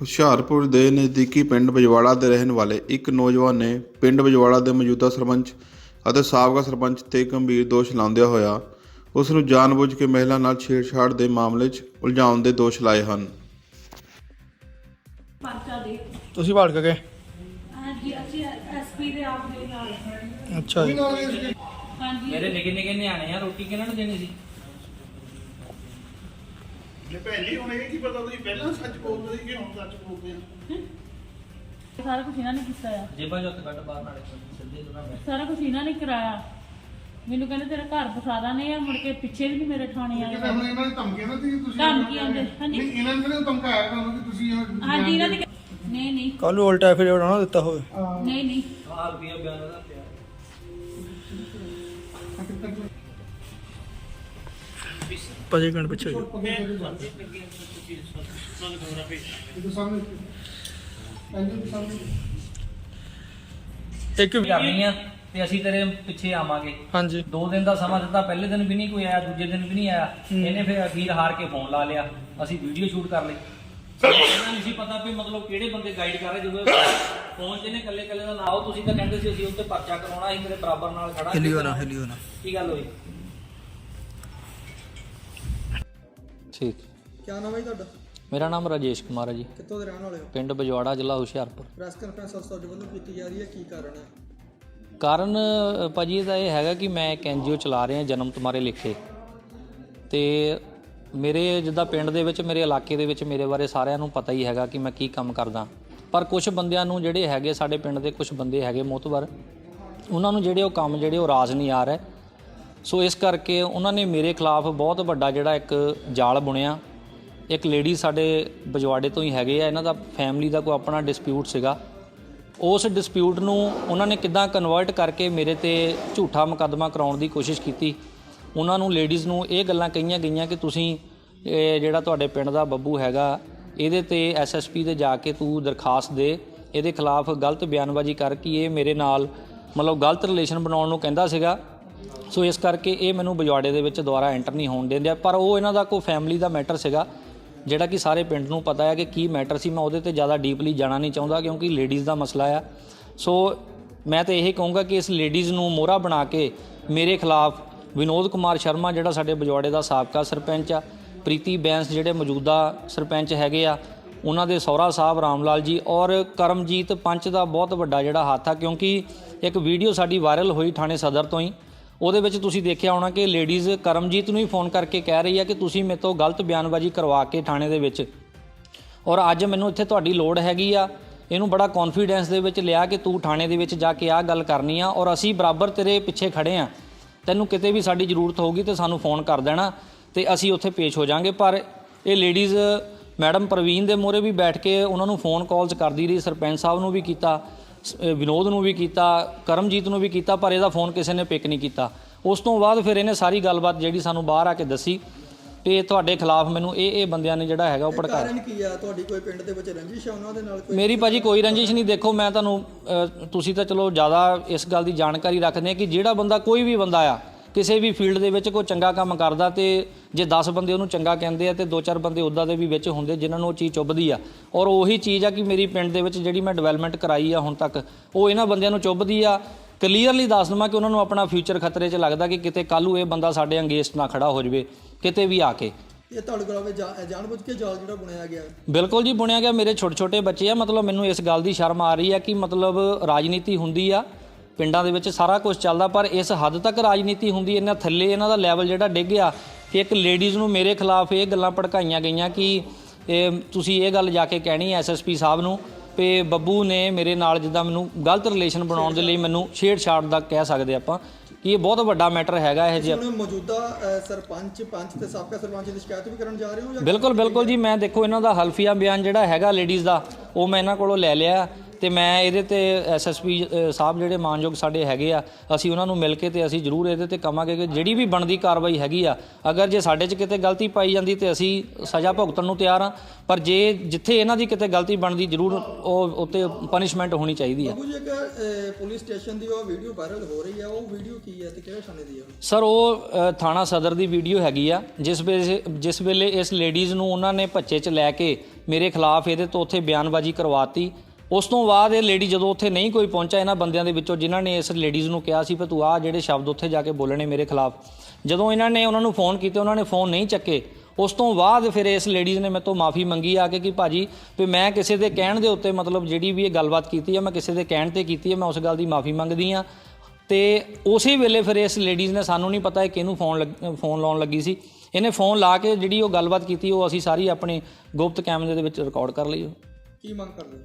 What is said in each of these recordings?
ਹੁਸ਼ਿਆਰਪੁਰ ਦੇ ਨਜ਼ਦੀਕੀ ਪਿੰਡ ਬਜਵਾੜਾ ਦੇ ਰਹਿਣ ਵਾਲੇ ਇੱਕ ਨੌਜਵਾਨ ਨੇ ਪਿੰਡ ਬਜਵਾੜਾ ਦੇ ਮੌਜੂਦਾ ਸਰਪੰਚ ਅਤੇ ਸਾਬਕਾ ਸਰਪੰਚ ਤੇ ਗੰਭੀਰ ਦੋਸ਼ ਲਾਉਂਦਿਆਂ ਹੋਇਆ ਉਸ ਨੂੰ ਜਾਣਬੁੱਝ ਕੇ ਮਹਿਲਾ ਨਾਲ ਛੇੜਛਾੜ ਦੇ ਮਾਮਲੇ 'ਚ ਉਲਝਾਉਣ ਦੇ ਦੋਸ਼ ਲਾਏ ਹਨ। ਪਰਚਾ ਦੇ। ਤੁਸੀਂ ਭਾੜ ਕੇ ਗਏ ਹਾਂਜੀ ਅਸੀਂ ਐਸਪੀ ਦੇ ਆਪ ਦੇ ਨਾਲ। ਅੱਛਾ ਜੀ। ਮੇਰੇ ਨਿੱਕੇ ਨਿੱਕੇ ਨਿਆਣੇ ਆ ਰੋਟੀ ਕਿਹਨਾਂ ਨੂੰ ਦੇਣੀ ਸੀ? ਜੇ ਪਹਿਲੀ ਹੁਣ ਇਹ ਕੀ ਪਤਾ ਤੁਸੀਂ ਪਹਿਲਾਂ ਸੱਚ ਬੋਲਦੇ ਸੀ ਕਿ ਹੁਣ ਸੱਚ ਬੋਲਦੇ ਆ? ਸਾਰਾ ਕੁਝ ਇਹਨਾਂ ਨੇ ਕੀਤਾ ਆ। ਜੇਬਾਂ ਚੋਂ ਕੱਢ ਬਾਹਰ ਨਾਲੇ ਸਿੱਧੇ ਤੁਰਾਂ ਮੈਂ ਸਾਰਾ ਕੁਝ ਇਹਨਾਂ ਨੇ ਕਰਾਇਆ। ਮੈਨੂੰ ਕਹਿੰਦੇ ਤੇਰਾ ਘਰ ਫਸਾਦਾ ਨੇ ਆ ਮੁੜ ਕੇ ਪਿੱਛੇ ਵੀ ਨਹੀਂ ਮੇਰੇ ਥਾਣੇ ਆਏ ਕਿਤੇ ਹੁਣ ਇਹਨਾਂ ਨੇ ਧਮਕੀਆਂ ਨਾ ਦਿੱਤੀਆਂ ਤੁਸੀਂ ਧਮਕੀਆਂ ਦੇ ਹਾਂਜੀ। ਨਹੀਂ ਇਹਨਾਂ ਨੇ ਕਿਹਨੇ ਧਮਕਾਇਆ ਤੁਹਾਨੂੰ ਕਿ ਤੁਸੀਂ ਇਹ ਹਾਂਜੀ ਇਹਨਾਂ ਨੇ ਨਹੀਂ ਨਹੀਂ। ਕੱਲ ਨੂੰ ਉਲਟਾ ਐਫੀਡੇਵਿਟ ਨਾ ਦਿੱਤਾ ਹੋਵੇ। ਨਹੀਂ ਨਹੀਂ। ਆਹ ਰੁਪਿਆ ਬਿਆਨ ਦਾ ਪਜੇ ਘੰਟ ਪਿੱਛੇ ਜੀ ਇਹ ਸਾਹਮਣੇ ਪੰਜ ਸਾਹਮਣੇ ਇੱਕ ਵੀ- ਕਰਨੀ ਆ ਤੇ ਅਸੀਂ ਤੇਰੇ ਪਿੱਛੇ ਆਵਾਂਗੇ। ਹਾਂਜੀ। ਦੋ ਦਿਨ ਦਾ ਸਮਾਂ ਦਿੱਤਾ ਪਹਿਲੇ ਦਿਨ ਵੀ ਨਹੀਂ ਕੋਈ ਆਇਆ ਦੂਜੇ ਦਿਨ ਵੀ ਨਹੀਂ ਆਇਆ। ਇਹਨੇ ਫਿਰ ਅਖੀਰ ਹਾਰ ਕੇ ਫੋਨ ਲਾ ਲਿਆ। ਅਸੀਂ ਵੀਡੀਓ ਸ਼ੂਟ ਕਰ ਲਈ ਸਾਨੂੰ ਇਹਨਾਂ ਨਹੀਂ ਸੀ ਪਤਾ ਵੀ ਮਤਲਬ ਕਿਹੜੇ ਬੰਦੇ ਗਾਈਡ ਕਰ ਰਹੇ ਜਦੋਂ ਫੋਨ 'ਚ ਇਹਨੇ ਕੱਲੇ ਕੱਲੇ ਦਾ ਨਾਓ ਤੁਸੀਂ ਤਾਂ ਕਹਿੰਦੇ ਸੀ ਅਸੀਂ ਉੱਤੇ ਪਰਚਾ ਕਰਾਉਣਾ ਅਸੀਂ ਤੇਰੇ ਬਰਾਬਰ ਨਾਲ ਖੜਾ ਹਿਲਿਓ ਨਾ ਹਿਲਿਓ ਨਾ। ਕੀ ਗੱਲ ਹੋਈ? ਠੀਕ। ਕੀ ਨਾਮ ਹੈ ਜੀ ਤੁਹਾਡਾ? ਮੇਰਾ ਨਾਮ ਰਾਜੇਸ਼ ਕੁਮਾਰ ਹੈ ਜੀ। ਕਿੱਥੋਂ ਦੇ ਰਹਿਣ ਵਾਲੇ ਹੋ? ਪਿੰਡ ਬਜਵਾੜਾ ਜ਼ਿਲ੍ਹਾ ਹੁਸ਼ਿਆਰਪੁਰ। ਪ੍ਰੈਸ ਕਾਨਫਰੰਸ ਅੱਜ ਤੁਹਾਡੇ ਵੱਲੋਂ ਕੀਤੀ ਜਾ ਰਹੀ ਹੈ ਕੀ ਕਾਰਨ ਹੈ? ਕਾਰਨ ਭਾਜੀ ਇਹਦਾ ਇਹ ਹੈਗਾ ਕਿ ਮੈਂ ਇੱਕ ਐਨਜੀਓ ਚਲਾ ਰਿਹਾ ਜਨਮ ਤੁਮਾਰੇ ਲਿਖੇ। ਤੇ ਮੇਰੇ ਜਿੱਦਾਂ ਪਿੰਡ ਦੇ ਵਿੱਚ ਮੇਰੇ ਇਲਾਕੇ ਦੇ ਵਿੱਚ ਮੇਰੇ ਬਾਰੇ ਸਾਰਿਆਂ ਨੂੰ ਪਤਾ ਹੀ ਹੈਗਾ ਕਿ ਮੈਂ ਕੀ ਕੰਮ ਕਰਦਾ। ਪਰ ਕੁਝ ਬੰਦਿਆਂ ਨੂੰ ਜਿਹੜੇ ਹੈਗੇ ਸਾਡੇ ਪਿੰਡ ਦੇ ਕੁਝ ਬੰਦੇ ਹੈਗੇ ਮੋਤਬਰ ਉਹਨਾਂ ਨੂੰ ਜਿਹੜੇ ਉਹ ਕੰਮ ਜਿਹੜੇ ਉਹ ਰਾਜ ਨਹੀਂ ਆ ਰਹੇ ਸੋ ਇਸ ਕਰਕੇ ਉਹਨਾਂ ਨੇ ਮੇਰੇ ਖਿਲਾਫ ਬਹੁਤ ਵੱਡਾ ਜਿਹੜਾ ਇੱਕ ਜਾਲ ਬੁਣਿਆ। ਇੱਕ ਲੇਡੀ ਸਾਡੇ ਬਜਵਾੜੇ ਤੋਂ ਹੀ ਹੈਗੇ ਆ, ਇਹਨਾਂ ਦਾ ਫੈਮਿਲੀ ਦਾ ਕੋਈ ਆਪਣਾ ਡਿਸਪਿਊਟ ਸੀਗਾ। ਉਸ ਡਿਸਪਿਊਟ ਨੂੰ ਉਹਨਾਂ ਨੇ ਕਿਦਾਂ ਕਨਵਰਟ ਕਰਕੇ ਮੇਰੇ ਤੇ ਝੂਠਾ ਮੁਕੱਦਮਾ ਕਰਾਉਣ ਦੀ ਕੋਸ਼ਿਸ਼ ਕੀਤੀ। ਉਹਨਾਂ ਨੂੰ ਲੇਡੀਜ਼ ਨੂੰ ਇਹ ਗੱਲਾਂ ਕਹੀਆਂ ਗਈਆਂ ਕਿ ਤੁਸੀਂ, ਇਹ ਜਿਹੜਾ ਤੁਹਾਡੇ ਪਿੰਡ ਦਾ ਬੱਬੂ ਹੈਗਾ, ਇਹਦੇ ਤੇ ਐਸਐਸਪੀ 'ਤੇ ਜਾ ਕੇ ਤੂੰ ਦਰਖਾਸਤ ਦੇ। ਇਹਦੇ ਖਿਲਾਫ ਗਲਤ ਬਿਆਨਬਾਜ਼ੀ ਕਰ ਕਿ ਇਹ ਮੇਰੇ ਨਾਲ ਮਤਲਬ ਗਲਤ ਰਿਲੇਸ਼ਨ ਬਣਾਉਣ ਨੂੰ ਕਹਿੰਦਾ ਸੀਗਾ। ਸੋ ਇਸ ਕਰਕੇ ਇਹ ਮੈਨੂੰ ਬਜਵਾੜੇ ਦੇ ਵਿੱਚ ਦੁਬਾਰਾ ਐਂਟਰ ਨਹੀਂ ਹੋਣ ਦਿੰਦੇ ਪਰ ਉਹ ਇਹਨਾਂ ਦਾ ਕੋਈ ਫੈਮਿਲੀ ਦਾ ਮੈਟਰ ਸੀਗਾ, ਜਿਹੜਾ ਕਿ ਸਾਰੇ ਪਿੰਡ ਨੂੰ ਪਤਾ ਹੈ ਕਿ ਕੀ ਮੈਟਰ ਸੀ। ਮੈਂ ਉਹਦੇ ਤੇ ਜ਼ਿਆਦਾ ਡੀਪਲੀ ਜਾਣਾ ਨਹੀਂ ਚਾਹੁੰਦਾ ਕਿਉਂਕਿ ਲੇਡੀਜ਼ ਦਾ ਮਸਲਾ ਆ। ਸੋ ਮੈਂ ਤਾਂ ਇਹ ਕਹੂੰਗਾ ਕਿ ਇਸ ਲੇਡੀਜ਼ ਨੂੰ ਮੋਹਰਾ ਬਣਾ ਕੇ ਮੇਰੇ ਖਿਲਾਫ ਵਿਨੋਦ ਕੁਮਾਰ ਸ਼ਰਮਾ, ਜਿਹੜਾ ਸਾਡੇ ਬਜਵਾੜੇ ਦਾ ਸਾਬਕਾ ਸਰਪੰਚ ਆ, ਪ੍ਰੀਤੀ ਬੈਂਸ ਜਿਹੜੇ ਮੌਜੂਦਾ ਸਰਪੰਚ ਹੈਗੇ ਆ, ਉਹਨਾਂ ਦੇ ਸਹੁਰਾ ਸਾਹਿਬ ਰਾਮ ਲਾਲ ਜੀ ਔਰ ਕਰਮਜੀਤ ਪੰਚ ਦਾ ਬਹੁਤ ਵੱਡਾ ਜਿਹੜਾ ਹੱਥ ਆ। ਕਿਉਂਕਿ ਇੱਕ ਵੀਡੀਓ ਸਾਡੀ ਵਾਇਰਲ ਹੋਈ ਥਾਣੇ ਸਦਰ ਤੋਂ ਹੀ। ਉਹਦੇ ਵਿੱਚ ਤੁਸੀਂ ਦੇਖਿਆ ਹੋਣਾ ਕਿ ਲੇਡੀਜ਼ ਕਰਮਜੀਤ ਨੂੰ ਹੀ ਫੋਨ ਕਰਕੇ ਕਹਿ ਰਹੀ ਆ ਕਿ ਤੁਸੀਂ ਮੇਰੇ ਤੋਂ ਗਲਤ ਬਿਆਨਬਾਜ਼ੀ ਕਰਵਾ ਕੇ ਥਾਣੇ ਦੇ ਵਿੱਚ। ਔਰ ਅੱਜ ਮੈਨੂੰ ਇੱਥੇ ਤੁਹਾਡੀ ਲੋੜ ਹੈਗੀ ਆ, ਇਹਨੂੰ ਬੜਾ ਕੌਨਫੀਡੈਂਸ ਦੇ ਵਿੱਚ ਲਿਆ ਕਿ ਤੂੰ ਥਾਣੇ ਦੇ ਵਿੱਚ ਜਾ ਕੇ ਆਹ ਗੱਲ ਕਰਨੀ ਆ ਔਰ ਅਸੀਂ ਬਰਾਬਰ ਤੇਰੇ ਪਿੱਛੇ ਖੜੇ ਆ। ਤੈਨੂੰ ਕਿਤੇ ਵੀ ਸਾਡੀ ਜ਼ਰੂਰਤ ਹੋਊਗੀ ਤੇ ਸਾਨੂੰ ਫੋਨ ਕਰ ਦੇਣਾ ਤੇ ਅਸੀਂ ਉੱਥੇ ਪੇਸ਼ ਹੋ ਜਾਾਂਗੇ। ਪਰ ਇਹ ਲੇਡੀਜ਼ ਮੈਡਮ ਪ੍ਰਵੀਨ ਦੇ ਮੋਰੇ ਵੀ ਬੈਠ ਕੇ ਉਹਨਾਂ ਨੂੰ ਫੋਨ ਕਾਲਸ ਕਰਦੀ ਰਹੀ, ਸਰਪੰਚ ਸਾਹਿਬ ਨੂੰ ਵੀ ਕੀਤਾ। ਵਿਨੋਦ ਨੂੰ ਵੀ ਕੀਤਾ ਕਰਮਜੀਤ ਨੂੰ ਵੀ ਕੀਤਾ ਪਰ ਇਹਦਾ ਫੋਨ ਕਿਸੇ ਨੇ ਪਿਕ ਨਹੀਂ ਕੀਤਾ। ਉਸ ਤੋਂ ਬਾਅਦ ਫਿਰ ਇਹਨੇ ਸਾਰੀ ਗੱਲਬਾਤ ਜਿਹੜੀ ਸਾਨੂੰ ਬਾਹਰ ਆ ਕੇ ਦੱਸੀ ਤੇ ਤੁਹਾਡੇ ਖਿਲਾਫ ਮੈਨੂੰ ਇਹ ਇਹ ਬੰਦਿਆਂ ਨੇ ਜਿਹੜਾ ਹੈਗਾ ਉਹ ਕਾਰਨ ਕੀ ਆ? ਤੁਹਾਡੀ ਕੋਈ ਪਿੰਡ ਦੇ ਵਿੱਚ ਰੰਜਿਸ਼ ਆ? ਉਹਨਾਂ ਦੇ ਨਾਲ ਕੋਈ ਮੇਰੀ ਭਾਜੀ ਕੋਈ ਰੰਜਿਸ਼ ਨਹੀਂ। ਦੇਖੋ ਮੈਂ ਤੁਹਾਨੂੰ ਤੁਸੀਂ ਤਾਂ ਚਲੋ ਜ਼ਿਆਦਾ ਇਸ ਗੱਲ ਦੀ ਜਾਣਕਾਰੀ ਰੱਖਦੇ ਆ ਕਿ ਜਿਹੜਾ ਬੰਦਾ ਕੋਈ ਵੀ ਬੰਦਾ ਆ ਕਿਸੇ ਵੀ ਫੀਲਡ ਦੇ ਵਿੱਚ ਕੋਈ ਚੰਗਾ ਕੰਮ ਕਰਦਾ ਤੇ ਜੇ 10 ਬੰਦੇ ਉਹਨੂੰ ਚੰਗਾ ਕਹਿੰਦੇ ਆ ਤੇ 2-4 ਬੰਦੇ ਉਦਾਂ ਦੇ ਵੀ ਵਿੱਚ ਹੁੰਦੇ ਜਿਨ੍ਹਾਂ ਨੂੰ ਉਹ ਚੀਜ਼ ਚੁੱਭਦੀ ਆ। ਔਰ ਉਹੀ ਚੀਜ਼ ਆ ਕਿ ਮੇਰੀ ਪਿੰਡ ਦੇ ਵਿੱਚ ਜਿਹੜੀ ਮੈਂ ਡਿਵੈਲਪਮੈਂਟ ਕਰਾਈ ਆ ਹੁਣ ਤੱਕ ਉਹ ਇਹਨਾਂ ਬੰਦਿਆਂ ਨੂੰ ਚੁੱਭਦੀ ਆ। ਕਲੀਅਰਲੀ ਦੱਸ ਦਵਾਂ ਕਿ ਉਹਨਾਂ ਨੂੰ ਆਪਣਾ ਫਿਊਚਰ ਖਤਰੇ 'ਚ ਲੱਗਦਾ ਕਿ ਕਿਤੇ ਕੱਲ੍ਹ ਨੂੰ ਇਹ ਬੰਦਾ ਸਾਡੇ ਅੰਗੇਸਟ ਨਾ ਖੜਾ ਹੋ ਜਾਵੇ ਕਿਤੇ ਵੀ ਆ ਕੇ। ਇਹ ਤੁਹਾਡੇ ਕੋਲ ਜਾਣਬੁੱਝ ਕੇ ਜਾਲ ਜਿਹੜਾ ਬਣਾਇਆ ਗਿਆ। ਬਿਲਕੁਲ ਜੀ ਬੁਣਿਆ ਗਿਆ। ਮੇਰੇ ਛੋਟੇ ਛੋਟੇ ਬੱਚੇ ਆ ਮਤਲਬ ਮੈਨੂੰ ਇਸ ਗੱਲ ਦੀ ਸ਼ਰਮ ਆ ਰਹੀ ਆ ਕਿ ਮਤਲਬ ਰਾਜਨੀਤੀ ਹੁੰਦੀ ਆ ਪਿੰਡਾਂ ਦੇ ਵਿੱਚ ਸਾਰਾ ਕੁਝ ਚੱਲਦਾ ਪਰ ਇਸ ਹੱਦ ਤੱਕ ਰਾਜਨੀਤੀ ਹੁੰਦੀ ਇਹਨਾਂ ਥੱਲੇ ਇਹਨਾਂ ਦਾ ਲੈਵਲ ਜਿਹੜਾ ਡਿੱਗ ਗਿਆ ਕਿ ਇੱਕ ਲੇਡੀਜ਼ ਨੂੰ ਮੇਰੇ ਖਿਲਾਫ ਇਹ ਗੱਲਾਂ ਭੜਕਾਈਆਂ ਗਈਆਂ ਕਿ ਇਹ ਤੁਸੀਂ ਇਹ ਗੱਲ ਜਾ ਕੇ ਕਹਿਣੀ ਐਸਐਸਪੀ ਸਾਹਿਬ ਨੂੰ ਤੇ ਬੱਬੂ ਨੇ ਮੇਰੇ ਨਾਲ ਜਿੱਦਾਂ ਮੈਨੂੰ ਗਲਤ ਰਿਲੇਸ਼ਨ ਬਣਾਉਣ ਦੇ ਲਈ ਮੈਨੂੰ ਛੇੜਛਾੜ ਦਾ ਕਹਿ ਸਕਦੇ ਆਪਾਂ ਕਿ ਇਹ ਬਹੁਤ ਵੱਡਾ ਮੈਟਰ ਹੈਗਾ ਇਹ ਹੁਣ ਮੌਜੂਦਾ ਸਰਪੰਚ ਪੰਚ ਤੇ ਸਾਬਕਾ ਸਰਪੰਚ ਦੀ ਸ਼ਿਕਾਇਤ ਵੀ ਕਰਨ ਜਾ ਰਹੇ ਹੋ ਜਾਂ ਬਿਲਕੁਲ ਬਿਲਕੁਲ ਜੀ ਮੈਂ ਦੇਖੋ ਇਹਨਾਂ ਦਾ ਹਲਫੀਆ ਬਿਆਨ ਜਿਹੜਾ ਹੈਗਾ ਲੇਡੀਜ਼ ਦਾ ਉਹ ਮੈਂ ਇਹਨਾਂ ਕੋਲੋਂ ਲੈ ਲਿਆ। ਤੇ ਮੈਂ ਇਹਦੇ ਤੇ ਐਸਐਸਪੀ ਸਾਹਿਬ ਜਿਹੜੇ ਮਾਨਯੋਗ ਸਾਡੇ ਹੈਗੇ ਆ ਅਸੀਂ ਉਹਨਾਂ ਨੂੰ ਮਿਲ ਕੇ ਤੇ ਅਸੀਂ ਜ਼ਰੂਰ ਇਹਦੇ ਤੇ ਕਵਾਂਗੇ ਕਿ ਜਿਹੜੀ ਵੀ ਬਣਦੀ ਕਾਰਵਾਈ ਹੈਗੀ ਆ ਅਗਰ ਜੇ ਸਾਡੇ 'ਚ ਕਿਤੇ ਗਲਤੀ ਪਾਈ ਜਾਂਦੀ ਤੇ ਅਸੀਂ ਸਜ਼ਾ ਭੁਗਤਣ ਨੂੰ ਤਿਆਰ ਆ ਪਰ ਜੇ ਜਿੱਥੇ ਇਹਨਾਂ ਦੀ ਕਿਤੇ ਗਲਤੀ ਬਣਦੀ ਜ਼ਰੂਰ ਉਹ ਉੱਤੇ ਪਨਿਸ਼ਮੈਂਟ ਹੋਣੀ ਚਾਹੀਦੀ ਆ ਬਾਬੂ ਜੀ ਇੱਕ ਪੁਲਿਸ ਸਟੇਸ਼ਨ ਦੀ ਉਹ ਵੀਡੀਓ ਵਾਇਰਲ ਹੋ ਰਹੀ ਹੈ ਉਹ ਵੀਡੀਓ ਕੀ ਹੈ ਤੇ ਕਿਹੜੇ ਥਾਣੇ ਦੀ ਉਹ? ਸਰ ਉਹ ਥਾਣਾ ਸਦਰ ਦੀ ਵੀਡੀਓ ਹੈਗੀ ਆ ਜਿਸ ਵੇਲੇ ਜਿਸ ਵੇਲੇ ਇਸ ਲੇਡੀਜ਼ ਨੂੰ ਉਹਨਾਂ ਨੇ ਭੱਚੇ 'ਚ ਲੈ ਕੇ ਮੇਰੇ ਖਿਲਾਫ ਇਹਦੇ ਤੋਂ ਉੱਥੇ ਬਿਆਨਬਾਜ਼ੀ ਕਰਵਾਤੀ ਉਸ ਤੋਂ ਬਾਅਦ ਇਹ ਲੇਡੀ ਜਦੋਂ ਉੱਥੇ ਨਹੀਂ ਕੋਈ ਪਹੁੰਚਾ, ਇਹਨਾਂ ਬੰਦਿਆਂ ਦੇ ਵਿੱਚੋਂ ਜਿਨ੍ਹਾਂ ਨੇ ਇਸ ਲੇਡੀਜ਼ ਨੂੰ ਕਿਹਾ ਸੀ ਕਿ ਤੂੰ ਆਹ ਜਿਹੜੇ ਸ਼ਬਦ ਉੱਥੇ ਜਾ ਕੇ ਬੋਲਣੇ ਮੇਰੇ ਖਿਲਾਫ। ਜਦੋਂ ਇਹਨਾਂ ਨੇ ਉਹਨਾਂ ਨੂੰ ਫੋਨ ਕੀਤੇ, ਉਹਨਾਂ ਨੇ ਫੋਨ ਨਹੀਂ ਚੱਕੇ, ਉਸ ਤੋਂ ਬਾਅਦ ਫਿਰ ਇਸ ਲੇਡੀਜ਼ ਨੇ ਮੇਰੇ ਤੋਂ ਮਾਫੀ ਮੰਗੀ ਆ ਕੇ ਕਿ ਭਾਜੀ, ਵੀ ਮੈਂ ਕਿਸੇ ਦੇ ਕਹਿਣ ਦੇ ਉੱਤੇ ਮਤਲਬ ਜਿਹੜੀ ਵੀ ਇਹ ਗੱਲਬਾਤ ਕੀਤੀ ਹੈ ਮੈਂ ਕਿਸੇ ਦੇ ਕਹਿਣ ਤੇ ਕੀਤੀ ਹੈ ਮੈਂ ਉਸ ਗੱਲ ਦੀ ਮਾਫੀ ਮੰਗਦੀ ਆ। ਤੇ ਉਸੇ ਵੇਲੇ ਫਿਰ ਇਸ ਲੇਡੀਜ਼ ਨੇ ਸਾਨੂੰ ਨਹੀਂ ਪਤਾ ਇਹ ਕਿਹਨੂੰ ਫੋਨ ਲੱਗ- ਫੋਨ ਲਾਉਣ ਲੱਗੀ ਸੀ। ਇਹਨੇ ਫੋਨ ਲਾ ਕੇ ਜਿਹੜੀ ਉਹ ਗੱਲਬਾਤ ਕੀਤੀ, ਉਹ ਅਸੀਂ ਸਾਰੀ ਆਪਣੇ ਗੁਪਤ ਕੈਮਰੇ ਦੇ ਵਿੱਚ ਰਿਕਾਰਡ ਕਰ ਲਈ। ਉਹ ਕੀ ਮੰਗ ਕਰਦੇ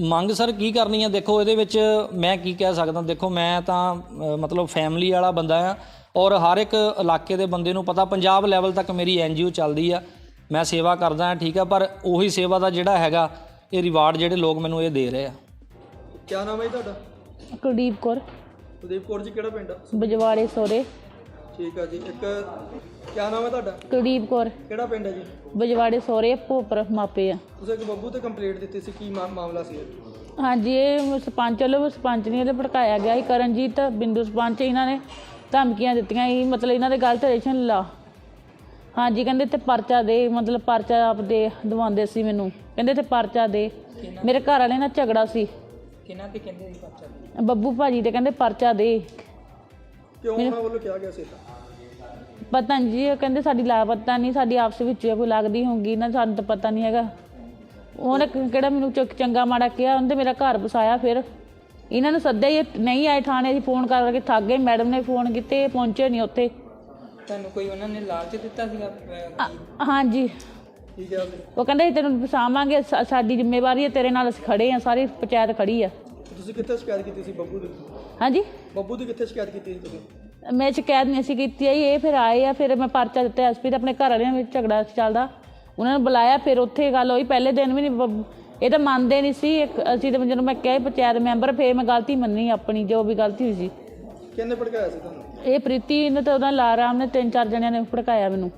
ਮੰਗ ਸਰ ਕੀ ਕਰਨੀ ਆ? ਦੇਖੋ ਇਹਦੇ ਵਿੱਚ ਮੈਂ ਕੀ ਕਹਿ ਸਕਦਾ? ਦੇਖੋ ਮੈਂ ਤਾਂ ਮਤਲਬ ਫੈਮਿਲੀ ਵਾਲਾ ਬੰਦਾ ਆ ਔਰ ਹਰ ਇੱਕ ਇਲਾਕੇ ਦੇ ਬੰਦੇ ਨੂੰ ਪਤਾ ਪੰਜਾਬ ਲੈਵਲ ਤੱਕ ਮੇਰੀ ਐਨਜੀਓ ਚੱਲਦੀ ਆ। ਮੈਂ ਸੇਵਾ ਕਰਦਾ ਹਾਂ ਠੀਕ ਆ ਪਰ ਉਹੀ ਸੇਵਾ ਦਾ ਜਿਹੜਾ ਹੈਗਾ ਇਹ ਰਿਵਾਰਡ ਜਿਹੜੇ ਲੋਕ ਮੈਨੂੰ ਇਹ ਦੇ ਰਹੇ ਆ। ਕਿਆ ਨਾਮ ਹੈ ਜੀ ਤੁਹਾਡਾ? ਕੁਲਦੀਪ ਕੌਰ। ਕੁਲਦੀਪ ਕੌਰ ਜੀ ਕਿਹੜਾ ਪਿੰਡ ਆ? ਬਜਵਾੜੇ ਸੋਰੇ। ਠੀਕ ਆ ਜੀ ਇੱਕ ਕਿਆ ਨਾਮ ਹੈ ਤੁਹਾਡਾ? ਕੁਲਦੀਪ ਕੌਰ। ਕਿਹੜਾ ਪਿੰਡ ਹੈ ਜੀ? ਬਜਵਾੜੇ ਸੋਰੇ ਭੋਪਰ ਮਾਪੇ ਆ। ਤੁਸੀਂ ਇੱਕ ਬੱਬੂ ਤੇ ਕੰਪਲੇਂਟ ਦਿੱਤੀ ਸੀ ਕੀ ਮਾ- ਮਾਮਲਾ ਸੀ ਇਹ? ਹਾਂਜੀ ਇਹ ਸਰਪੰਚ ਵੱਲੋਂ ਸਰਪੰਚ ਨੇ ਇਹਦੇ ਭੜਕਾਇਆ ਗਿਆ ਸੀ ਕਰਨਜੀਤ ਬਿੰਦੂ ਸਰਪੰਚ ਇਹਨਾਂ ਨੇ। ਧਮਕੀਆਂ ਦਿੱਤੀਆਂ ਸੀ ਮਤਲਬ ਇਹਨਾਂ ਦੇ ਗਲਤ ਰਿਲੇਸ਼ਨ ਲਾ। ਹਾਂਜੀ ਕਹਿੰਦੇ ਤੇ ਪਰਚਾ ਦੇ ਮਤਲਬ ਪਰਚਾ ਆਪ ਦੇ ਦਵਾਉਂਦੇ ਸੀ ਮੈਨੂੰ। ਕਹਿੰਦੇ ਤੇ ਪਰਚਾ ਦੇ। ਮੇਰੇ ਘਰ ਵਾਲੇ ਨਾਲ ਝਗੜਾ ਸੀ। ਕਿਹਨਾਂ ਤੇ ਕਹਿੰਦੇ ਸੀ ਬੱਚਾ ਬੱਬੂ ਭਾਜੀ ਤੇ ਕਹਿੰਦੇ ਪਰਚਾ ਦੇ। ਕਿਉਂ ਉਹਨਾਂ ਵੱਲੋਂ ਕਿਹਾ ਗਿਆ ਸੀ ਤਾਂ? ਪਤਾ ਨਹੀਂ ਜੀ ਉਹ ਕਹਿੰਦੇ ਸਾਡੀ ਲਾਪਤਾ ਨਹੀਂ ਸਾਡੀ ਆਪਸ ਵਿੱਚ ਕੋਈ ਲੱਗਦੀ ਹੋਊਗੀ ਨਾ ਸਾਨੂੰ ਤਾਂ ਪਤਾ ਨਹੀਂ ਹੈਗਾ। ਉਹਨੇ ਕਿਹੜਾ ਮੈਨੂੰ ਚੁੱਕ ਚੰਗਾ ਮਾੜਾ ਕਿਹਾ ਉਹਨੇ ਮੇਰਾ ਘਰ ਵਸਾਇਆ ਫਿਰ। ਇਹਨਾਂ ਨੂੰ ਸੱਦਿਆ ਹੀ ਨਹੀਂ ਆਏ ਥਾਣੇ ਦੀ ਫੋਨ ਕਰ ਕਰਕੇ ਥੱਕ ਗਏ ਮੈਡਮ ਨੇ ਫੋਨ ਕੀਤੇ ਪਹੁੰਚੇ ਨਹੀਂ ਉੱਥੇ। ਤੁਹਾਨੂੰ ਕੋਈ ਉਹਨਾਂ ਨੇ ਲਾਲਚ ਦਿੱਤਾ ਸੀਗਾ ਅ- ਹਾਂਜੀ। ਕੀ ਕਿਹਾ ਸੀ ਉਹ ਕਹਿੰਦੇ ਅਸੀਂ ਤੈਨੂੰ ਵਸਾਵਾਂਗੇ ਸਾ- ਸਾਡੀ ਜ਼ਿੰਮੇਵਾਰੀ ਹੈ ਤੇਰੇ ਨਾਲ ਅਸੀਂ ਖੜੇ ਆ ਸਾਰੀ ਪੰਚਾਇਤ ਖੜੀ ਆ। ਤੁਸੀਂ ਕਿੱਥੇ ਸ਼ਿਕਾਇਤ ਕੀਤੀ ਸੀ ਬੱਬੂ ਦੀ? ਹਾਂਜੀ? ਬੱਬੂ ਦੀ ਕਿੱਥੇ ਸ਼ਿਕਾਇਤ ਕੀਤੀ ਸੀ ਤੁਸੀਂ? ਮੈਂ ਸ਼ਿਕਾਇਤ ਨਹੀਂ ਸੀ ਕੀਤੀ ਆਈ ਇਹ ਫਿਰ ਆਏ ਆ ਫਿਰ ਮੈਂ ਪਰਚਾ ਦਿੱਤਾ ਐਸਪੀ ਤੇ ਆਪਣੇ ਘਰ ਵਾਲਿਆਂ ਵਿੱਚ ਝਗੜਾ ਚੱਲਦਾ। ਉਹਨਾਂ ਨੂੰ ਬੁਲਾਇਆ ਫਿਰ ਉੱਥੇ ਗੱਲ ਹੋਈ ਪਹਿਲੇ ਦਿਨ ਵੀ ਨਹੀਂ ਇਹ ਤਾਂ ਮੰਨਦੇ ਨਹੀਂ ਸੀ ਇੱਕ- ਅਸੀਂ ਤਾਂ ਜਦੋਂ ਮੈਂ ਕਿਹਾ ਪੰਚਾਇਤ ਮੈਂਬਰ ਫਿਰ ਮੈਂ ਗਲਤੀ ਮੰਨੀ ਆਪਣੀ ਜੋ ਵੀ ਗਲਤੀ ਹੋਈ ਸੀ। ਕਿਹਨੇ ਭੜਕਾਇਆ ਸੀ ਤੁਹਾਨੂੰ? ਇਹ ਪ੍ਰੀਤੀ ਨੇ ਤਾਂ ਉਹਦਾ ਲਾਰਾਮ ਨੇ ਤਿੰਨ ਚਾਰ ਜਣਿਆਂ ਨੇ ਭੜਕਾਇਆ ਮੈਨੂੰ।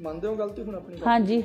ਮੰਨਦੇ ਹੋ ਗਲਤੀ ਹੁਣ ਆਪਣੀ ਹਾਂਜੀ।